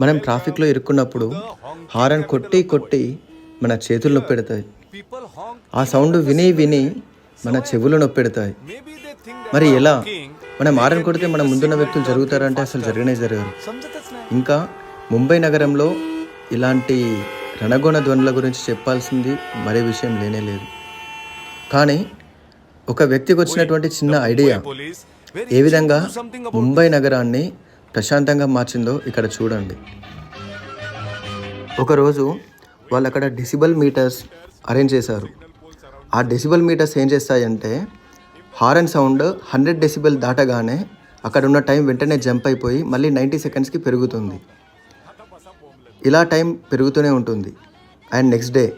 మనం ట్రాఫిక్లో ఇరుక్కున్నప్పుడు హారన్ కొట్టి కొట్టి మన చేతులు నొప్పెడతాయి. ఆ సౌండ్ విని విని మన చెవులు నొప్పెడతాయి. మరి ఎలా? మనం హారన్ కొడితే మన ముందున్న వ్యక్తులు జరుగుతారంటే అసలు జరగనే జరగరు ఇంకా ముంబై నగరంలో ఇలాంటి రణగోణ ధ్వనుల గురించి చెప్పాల్సింది మరే విషయం లేనే లేదు. కానీ ఒక వ్యక్తికి వచ్చినటువంటి చిన్న ఐడియా ఏ విధంగా ముంబై నగరాన్ని ప్రశాంతంగా మార్చిందో ఇక్కడ చూడండి. ఒకరోజు వాళ్ళు అక్కడ డెసిబల్ మీటర్స్ అరేంజ్ చేశారు. ఆ డెసిబల్ మీటర్స్ ఏం చేస్తాయంటే హారన్ సౌండ్ హండ్రెడ్ డెసిబల్ దాటగానే అక్కడ ఉన్న టైం వెంటనే జంప్ అయిపోయి మళ్ళీ నైంటీ సెకండ్స్కి పెరుగుతుంది. ఇలా టైం పెరుగుతూనే ఉంటుంది. అండ్ నెక్స్ట్ డే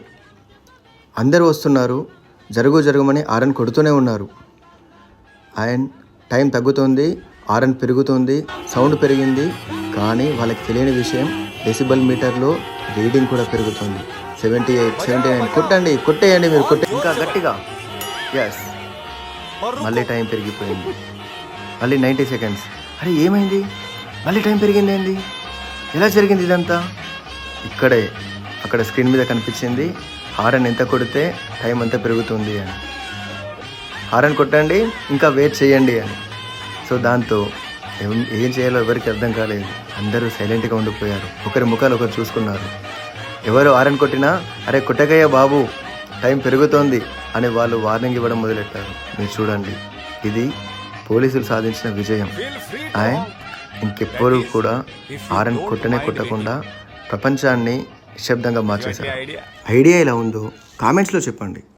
అందరూ వస్తున్నారు జరుగు జరుగుమని హారన్ కొడుతూనే ఉన్నారు. అండ్ టైం తగ్గుతుంది ఆర్ఎన్ పెరుగుతుంది సౌండ్ పెరిగింది కానీ వాళ్ళకి తెలియని విషయం డెసిబల్ మీటర్లో రీడింగ్ కూడా పెరుగుతుంది. Seventy eight seventy nine. కొట్టండి కొట్టేయండి మీరు కొట్టే ఇంకా గట్టిగా. ఎస్ మళ్ళీ టైం పెరిగిపోయింది. మళ్ళీ నైంటీ సెకండ్స్. అరే ఏమైంది? మళ్ళీ టైం పెరిగింది ఏంది? ఎలా జరిగింది ఇదంతా? ఇక్కడే అక్కడ స్క్రీన్ మీద కనిపించింది హారన్ ఎంత కొడితే టైం అంతా పెరుగుతుంది అని. హారన్ కొట్టండి ఇంకా వెయిట్ చేయండి అని. సో దాంతో ఏం ఏం చేయాలో ఎవరికి అర్థం కాలేదు. అందరూ సైలెంట్గా ఉండిపోయారు. ఒకరి ముఖాలు ఒకరు చూసుకున్నారు. ఎవరు హారన్ కొట్టినా అరే కొట్టకయ్య బాబు టైం పెరుగుతోంది అని వాళ్ళు వార్నింగ్ ఇవ్వడం మొదలెట్టారు. మీరు చూడండి. ఇది పోలీసులు సాధించిన విజయం. feel ఇంకెప్పుడు కూడా హారన్ కొట్టనే కొట్టకుండా ప్రపంచాన్ని నిశ్శబ్దంగా మార్చేశారు. ఐడియా ఎలా ఉందో కామెంట్స్లో చెప్పండి.